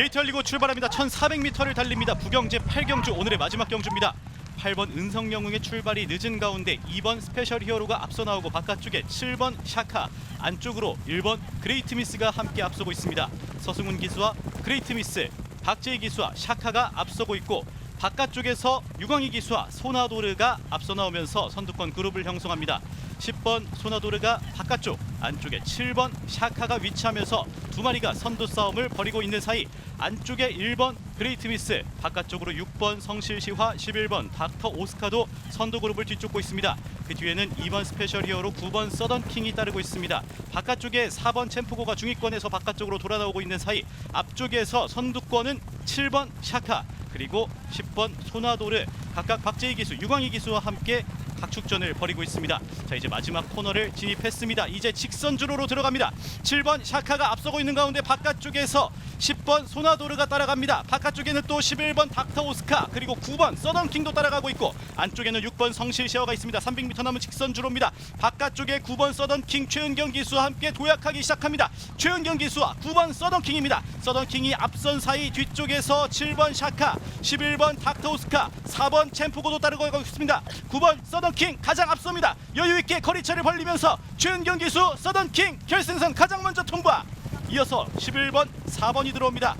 게이트 열리고 출발합니다. 1400m를 달립니다. 부경제 8경주 오늘의 마지막 경주입니다. 8번 은성영웅의 출발이 늦은 가운데 2번 스페셜 히어로가 앞서 나오고 바깥쪽에 7번 샤카 안쪽으로 1번 그레이트 미스가 함께 앞서고 있습니다. 서승훈 기수와 그레이트 미스, 박재희 기수와 샤카가 앞서고 있고 바깥쪽에서 유광희 기수와 소나도르가 앞서 나오면서 선두권 그룹을 형성합니다. 10번 소나도르가 바깥쪽, 안쪽에 7번 샤카가 위치하면서 두 마리가 선두 싸움을 벌이고 있는 사이 안쪽에 1번 그레이트 미스, 바깥쪽으로 6번 성실시화, 11번 닥터 오스카도 선두 그룹을 뒤쫓고 있습니다. 그 뒤에는 2번 스페셜 히어로, 9번 서던 킹이 따르고 있습니다. 바깥쪽에 4번 챔프고가 중위권에서 바깥쪽으로 돌아 나오고 있는 사이 앞쪽에서 선두권은 7번 샤카, 그리고 10번 소나도르 각각 박재희 기수, 유광희 기수와 함께 각축전을 벌이고 있습니다. 자 이제 마지막 코너를 진입했습니다. 이제 직선 주로로 들어갑니다. 7번 샤카가 앞서고 있는 가운데 바깥쪽에서 10번 소나도르가 따라갑니다. 바깥쪽에는 또 11번 닥터 오스카 그리고 9번 서던킹도 따라가고 있고 안쪽에는 6번 성실시어가 있습니다. 300m 남은 직선 주로입니다. 바깥쪽에 9번 서던킹 최은경 기수와 함께 도약하기 시작합니다. 최은경 기수와 9번 서던킹입니다. 서던킹이 앞선 사이 뒤쪽에서 7번 샤카, 11번 닥터 오스카, 4번 챔프고도 따르고 있습니다. 9번 서던킹 가장 앞섭니다. 여유 있게 거리차를 벌리면서 최은경 기수 서던킹 결승선 가장 먼저 통과. 이어서 11번 4번이 들어옵니다.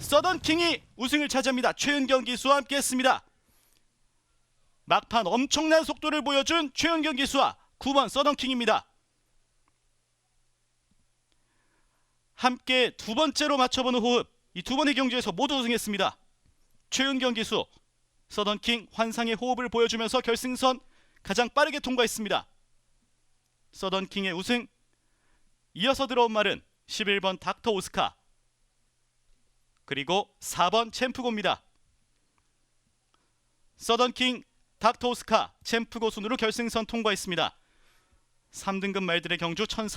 서던킹이 우승을 차지합니다. 최은경 기수와 함께했습니다. 막판 엄청난 속도를 보여준 최은경 기수와 9번 서던킹입니다. 함께 두 번째로 맞춰보는 호흡 이 두 번의 경주에서 모두 우승했습니다. 최은경 기수 서던킹 환상의 호흡을 보여주면서 결승선 가장 빠르게 통과했습니다. 서던킹의 우승 이어서 들어온 말은 11번 닥터 오스카 그리고 4번 챔프고입니다. 서던킹 닥터 오스카 챔프고 순으로 결승선 통과했습니다. 3등급 말들의 경주 1 4